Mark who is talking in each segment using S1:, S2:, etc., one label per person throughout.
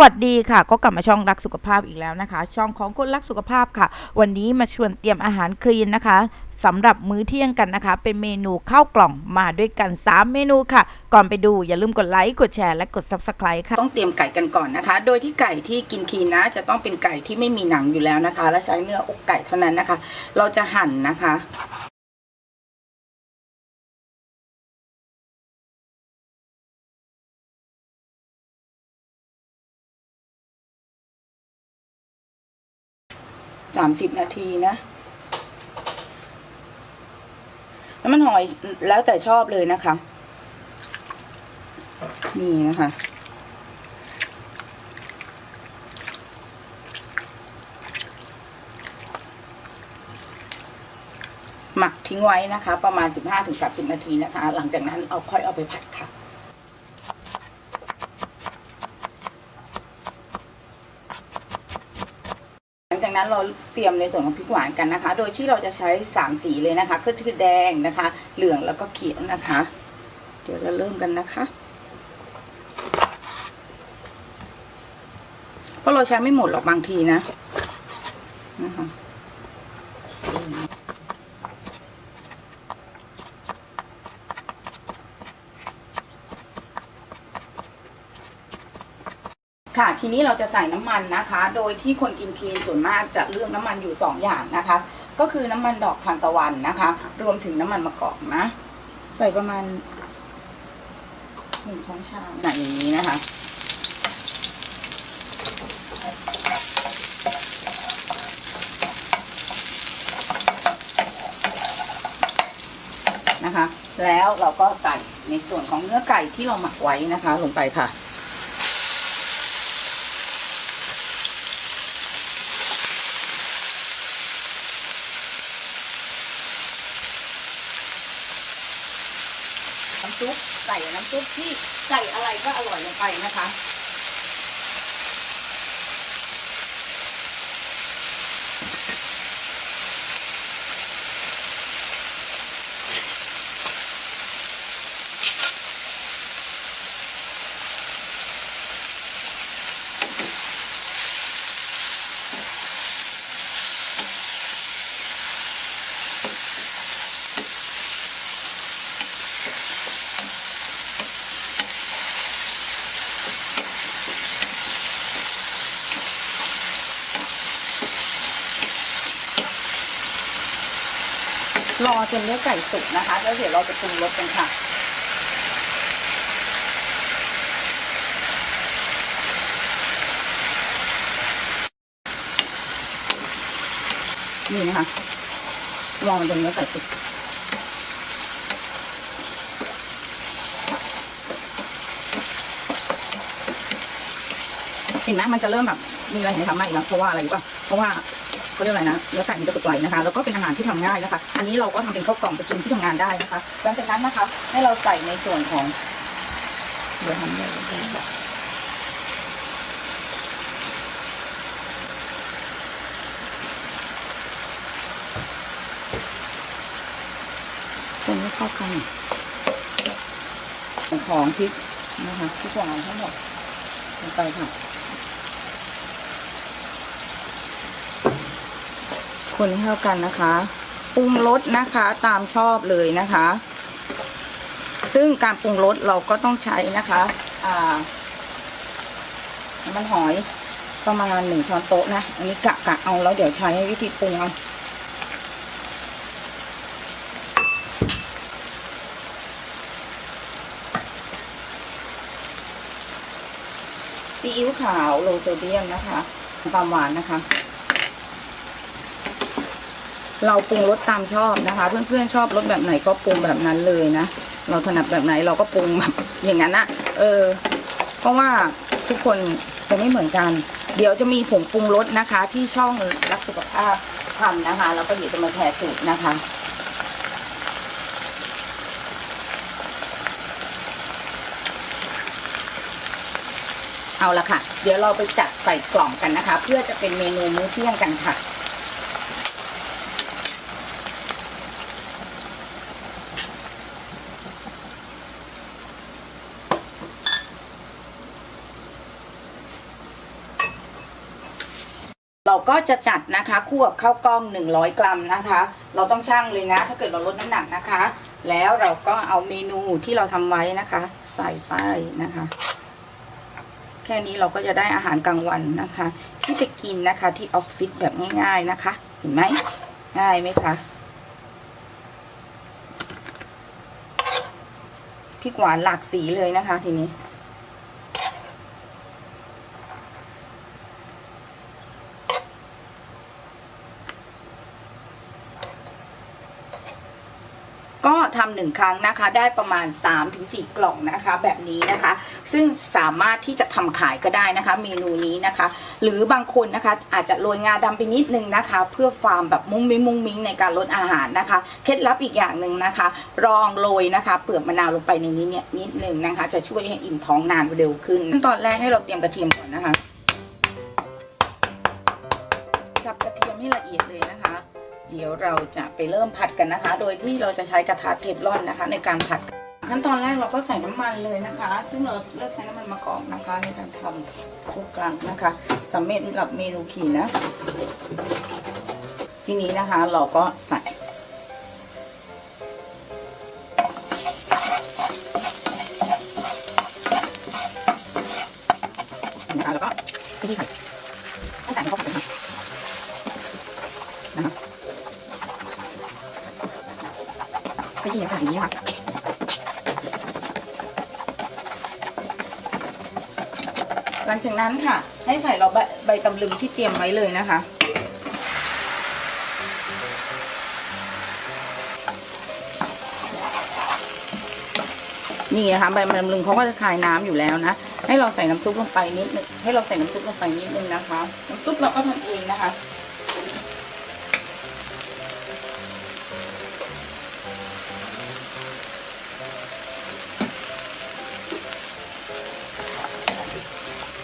S1: วัสดีค่ะ ก็กลับมาช่องรักสุขภาพอีกแล้วนะคะ ช่องของคนรักสุขภาพค่ะ วันนี้มาชวนเตรียมอาหารคลีนนะคะสำหรับมื้อเที่ยงกันนะคะ เป็นเมนูข้าวกล่องมาด้วยกัน 3 เมนูค่ะ ก่อนไปดูอย่าลืมกดไลค์กดแชร์และกด Subscribe ค่ะ
S2: ต้องเตรียมไก่กันก่อนนะคะ โดยที่ไก่ที่กินคีนนะ จะต้องเป็นไก่ที่ไม่มีหนังอยู่แล้วนะคะ และใช้เนื้ออกไก่เท่านั้นนะคะ เราจะหั่นนะคะามสิบนาทีนะแล้วมันหอยแล้วแต่ชอบเลยนะคะ นี่นะคะ หมักทิ้งไว้นะคะ ประมาณ 15-30 นาทีนะคะ หลังจากนั้นเอาค่อยเอาไปผัดค่ะ หลังจาก นั้นเราเตรียมในส่วนของพริกหวานกันนะคะ โดยที่เราจะใช้3สีเลยนะคะก็คือแดงนะคะ เหลืองแล้วก็เขียวนะคะ เดี๋ยวจะเริ่มกันนะคะเพราะเราใช้ไม่หมดหรอกบางทีนะนะคะ ทีนี้เราจะใส่น้ำมันนะคะ โดยที่คนกินคลีนส่วนมากจะเลือกน้ำมันอยู่สองอย่างนะคะ ก็คือน้ำมันดอกทานตะวันนะคะ รวมถึงน้ำมันมะกอกนะ ใส่ประมาณหนึ่งช้อนชาหนักอย่างนี้นะคะนะคะ แล้วเราก็ใส่ในส่วนของเนื้อไก่ที่เราหมักไว้นะคะ ลงไปค่ะำซุปใส่น้ำซุปที่ใส่อะไรก็อร่อยลงไปนะคะ รอจนเนื้อไก่สุกนะคะ แล้วเดี๋ยวเราจะปรุงรสกันค่ะ นี่นะคะ รอจนเนื้อไก่สุกเห็นไหมมันจะเริ่มแบบมีอะไรให้ทำมากอีกแล้วเพราะว่าอะไรรู้ป่ะเพราะว่า เขาเรียกอะไรนะเนื้อไก่มันจะสุกไวนะคะ แล้วก็เป็นอาหารที่ทำง่ายนะคะ อันนี้เราก็ทำเป็นข้าวกล่องไปกินที่ทำงานได้นะคะ หลังจากนั้นนะคะ ให้เราใส่ในส่วนของเดี๋ยวทำเลยคนให้เข้ากันของพริกนะคะพริกหวานทั้งหมดลงไปค่ะ คนให้เข้ากันนะคะปรุงรสนะคะตามชอบเลยนะคะ ซึ่งการปรุงรสเราก็ต้องใช้นะคะน้ำมันหอยประมาณหนึ่งช้อนโต๊ะนะ อันนี้กะกะเอาแล้วเดี๋ยวใช้วิธีปรุงเอาซีอิ๊วขาวโลโซเดียมนะคะความหวานนะคะ เราปรุงรสตามชอบนะคะ เพื่อนๆชอบรสแบบไหนก็ปรุงแบบนั้นเลยนะเราถนัดแบบไหนเราก็ปรุงแบบอย่างนั้นนะเออ เพราะว่าทุกคนจะไม่เหมือนกัน เดี๋ยวจะมีผงปรุงรสนะคะ ที่ช่องรักสุขภาพทำนะคะ แล้วก็เดี๋ยวจะมาแชร์สูตรนะคะเอาละค่ะ เดี๋ยวเราไปจัดใส่กล่องกันนะคะ เพื่อจะเป็นเมนูมื้อเที่ยงกันค่ะ ก็จะจัดนะคะคู่กับข้าวกล้อง 100 กรัมนะคะ เราต้องชั่งเลยนะ ถ้าเกิดเราลดน้ำหนักนะคะ แล้วเราก็เอาเมนูที่เราทำไว้นะคะ ใส่ไปนะคะ แค่นี้เราก็จะได้อาหารกลางวันนะคะ ที่ไปกินนะคะที่ออฟฟิศแบบง่าย ๆนะคะ เห็นไหมง่ายไหมคะพริกหวานหลากสีเลยนะคะทีนี้ ทำหนึ่งครั้งนะคะ ได้ประมาณ 3-4 กล่องนะคะ แบบนี้นะคะ ซึ่งสามารถที่จะทำขายก็ได้นะคะ เมนูนี้นะคะ หรือบางคนนะคะอาจจะโรยงาดำไปนิดนึงนะคะ เพื่อความแบบมุ้งมิ้งมุ้งมิ้งในการลดอาหารนะคะ เคล็ดลับอีกอย่างหนึ่งนะคะ รองโรยนะคะ เปลือกมะนาวลงไปในนี้เนี่ยนิดนึงนะคะ จะช่วยให้อิ่มท้องนานเร็วขึ้นขั้นตอนแรกให้เราเตรียมกระเทียมก่อนนะคะจับกระเทียมให้ละเอียด เดี๋ยวเราจะไปเริ่มผัดกันนะคะ โดยที่เราจะใช้กระทะเทฟลอนนะคะ ในการผัด ขั้นตอนแรกเราก็ใส่น้ำมันเลยนะคะ ซึ่งเราเลือกใช้น้ำมันมะกอกนะคะ ในการทำทุกครั้งนะคะสำเร็จสำหรับเมนูขีนะ ทีนี้นะคะเราก็ใส่นะคะแล้วก็วิธีใารอย่างนี้ค่ะหลังจากนั้นค่ะ ให้ใส่เราใบใบตำลึงที่เตรียมไว้เลยนะคะ นี่นะคะใบตำลึงเขาก็จะคายน้ำอยู่แล้วนะ ให้เราใส่น้ำซุปลงไปนิดนึงให้เราใส่น้ำซุปลงไปนิดนึงนะคะ น้ำซุปเราก็ทำเองนะคะ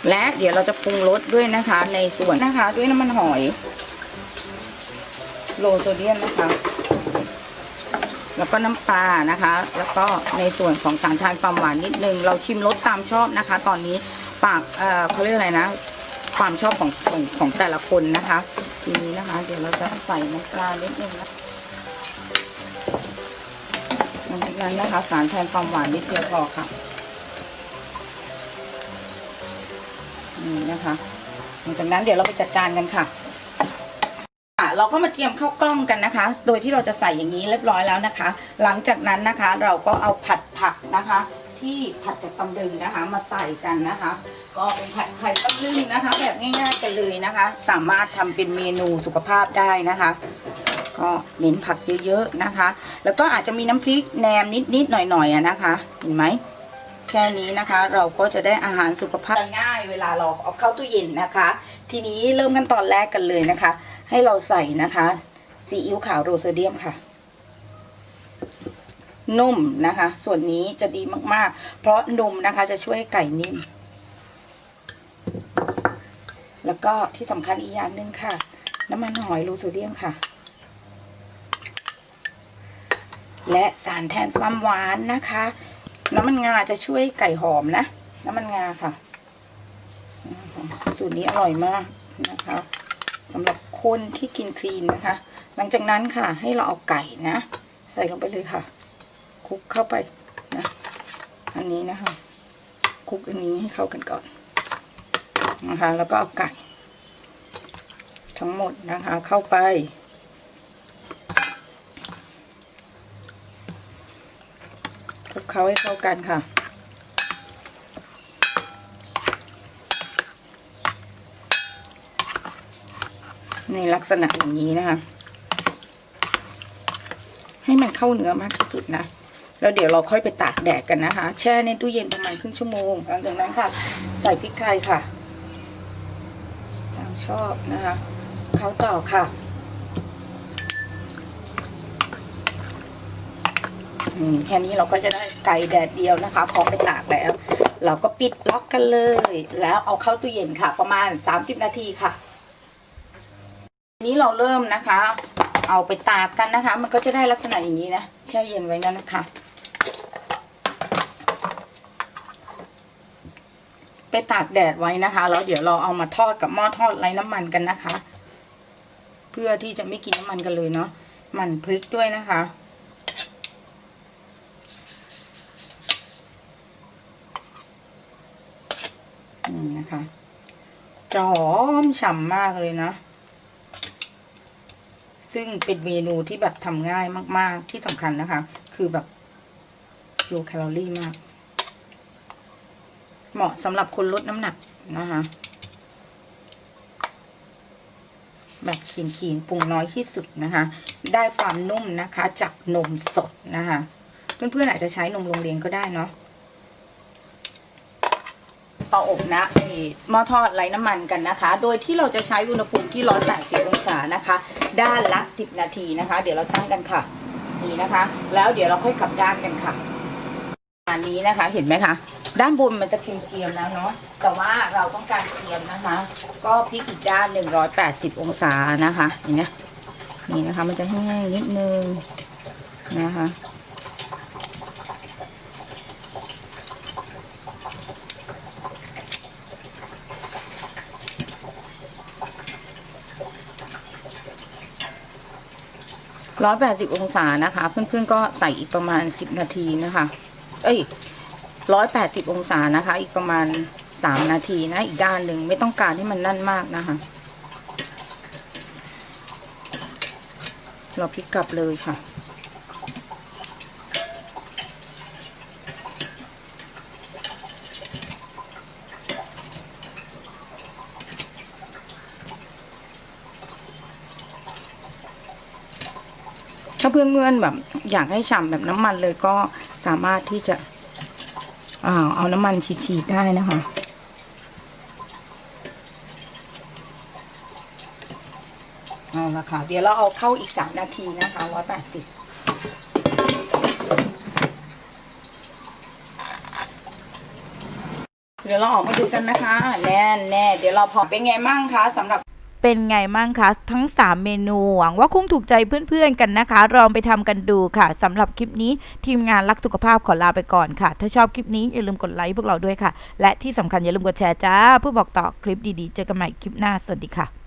S2: และเดี๋ยวเราจะปรุงรสด้วยนะคะ ในส่วนนะคะ ด้วยน้ำมันหอยโลโซเดียมนะคะ แล้วก็น้ำปลานะคะ แล้วก็ในส่วนของสารทานความหวานนิดนึง เราชิมรสตามชอบนะคะ ตอนนี้ปากเอ่อเขาเรียกอะไรนะ ความชอบของของของแต่ละคนนะคะ ทีนี้นะคะ เดี๋ยวเราจะใส่น้ำปลานิดนึงนะหลังจากนั้นนะคะ สารแทนความหวานนิดเดียวพอค่ะ นี่นะคะหลังจากนั้นเดี๋ยวเราไปจัดจานกันค่ะเราก็มาเตรียมข้าวกล้องกันนะคะ โดยที่เราจะใส่อย่างนี้เรียบร้อยแล้วนะคะ หลังจากนั้นนะคะเราก็เอาผัดผักนะคะ ที่ผัดจากตำลึงนะคะ มาใส่กันนะคะ ก็เป็นผัดไข่ตำลึงนะคะ แบบง่ายๆกันเลยนะคะ สามารถทำเป็นเมนูสุขภาพได้นะคะ ก็เน้นผักเยอะๆนะคะ แล้วก็อาจจะมีน้ำพริกแหนมนิดๆหน่อยๆนะคะ เห็นไหม แค่นี้นะคะ เราก็จะได้อาหารสุขภาพง่ายเวลาเราเอาเข้าตู้เย็นนะคะ ทีนี้เริ่มขั้นตอนแรกกันเลยนะคะ ให้เราใส่นะคะซีอิ๊วขาวโรโซเดียมค่ะ นุ่มนะคะ ส่วนนี้จะดีมากๆ เพราะนมนะคะจะช่วยไก่นิ่ม แล้วก็ที่สำคัญอีกอย่างหนึ่งค่ะ น้ำมันหอยโรโซเดียมค่ะ และสารแทนความหวานนะคะ น้ำมันงาจะช่วยไก่หอมนะ น้ำมันงาค่ะ สูตรนี้อร่อยมากนะคะสำหรับคนที่กินคลีนนะคะ หลังจากนั้นค่ะให้เราเอาไก่นะ ใส่ลงไปเลยค่ะคลุกเข้าไปนะ อันนี้นะคะคลุกอันนี้ให้เข้ากันก่อนนะคะ แล้วก็เอาไก่ ทั้งหมดนะคะเข้าไป ลุกเคล้าให้เข้ากันค่ะ ในลักษณะอย่างนี้นะคะ ให้มันเข้าเนื้อมากที่สุดนะแล้วเดี๋ยวเราค่อยไปตากแดดกันนะคะ แช่ในตู้เย็นประมาณครึ่งชั่วโมง หลังจากนั้นค่ะ ใส่พริกไทยค่ะ ตามชอบนะคะ เขาต่อค่ะ แค่นี้เราก็จะได้ไก่แดดเดียวนะคะ พร้อมไปตากแล้ว เราก็ปิดล็อกกันเลย แล้วเอาเข้าตู้เย็นค่ะ ประมาณ 30 นาทีค่ะ นี้เราเริ่มนะคะ เอาไปตากกันนะคะ มันก็จะได้ลักษณะอย่างนี้นะแช่เย็นไว้นั่นนะคะไปตากแดดไว้นะคะแล้วเดี๋ยวเราเอามาทอดกับหม้อทอดไร้น้ำมันกันนะคะ เพื่อที่จะไม่กินน้ำมันกันเลยเนาะหมันพริกด้วยนะคะ นี่นะคะ จะหอมฉ่ำมากเลยนะ ซึ่งเป็นเมนูที่แบบทำง่ายมาก ๆ ที่สำคัญนะคะ คือแบบโลแคลอรี่มาก เหมาะสำหรับคนลดน้ำหนักนะคะ แบบขีนขีนๆปรุงน้อยที่สุดนะคะ ได้ความนุ่มนะคะ จากนมสดนะคะ เพื่อนๆอาจจะใช้นมโรงเรียนก็ได้เนาะ เตาอบนะหม้อทอดไร้น้ำมันกันนะคะ โดยที่เราจะใช้อุณหภูมิที่ 180 องศานะคะ ด้านละ 10 นาทีนะคะ เดี๋ยวเราตั้งกันค่ะ นี่นะคะ แล้วเดี๋ยวเราค่อยกลับด้านกันค่ะอันนี้นะคะเห็นไหมคะ ด้านบนมันจะเกรียมๆแล้วเนาะแต่ว่าเราต้องการเกรียมนะคะ ก็พลิกอีกด้าน 180 องศานะคะเห็นไหมนี่นะคะ มันจะแห้งนิดนึงนะคะ ร้อยแปดสิบองศานะคะ เพื่อนๆก็ใส่อีกประมาณสิบนาทีนะคะ เอ้ยร้อยแปดสิบองศานะคะ อีกประมาณสามนาทีนะอีกด้านหนึ่งไม่ต้องการให้มันนั่นมากนะคะ เราพลิกกลับเลยค่ะ ถ้าเพื่อนๆแบบอยากให้ฉ่ำแบบน้ำมันเลยก็สามารถที่จะอ่าเอาน้ำมันฉีดๆได้นะคะเอาละค่ะ เดี๋ยวเราเอาเข้าอีกสามนาทีนะคะร้อยแปดสิบเดี๋ยวเราออกมาดูกันนะคะ แน่แน่เดี๋ยวเราพอเป็นไงมั่งคะสำหรับ
S1: เป็นไงมั่งคะทั้ง 3 เมนูหวังว่าคงถูกใจเพื่อนๆกันนะคะลองไปทำกันดูค่ะสำหรับคลิปนี้ทีมงานรักสุขภาพขอลาไปก่อนค่ะ ถ้าชอบคลิปนี้อย่าลืมกดไลค์พวกเราด้วยค่ะ และที่สำคัญอย่าลืมกดแชร์จ้าเพื่อบอกต่อคลิปดีๆ เจอกันใหม่คลิปหน้าสวัสดีค่ะ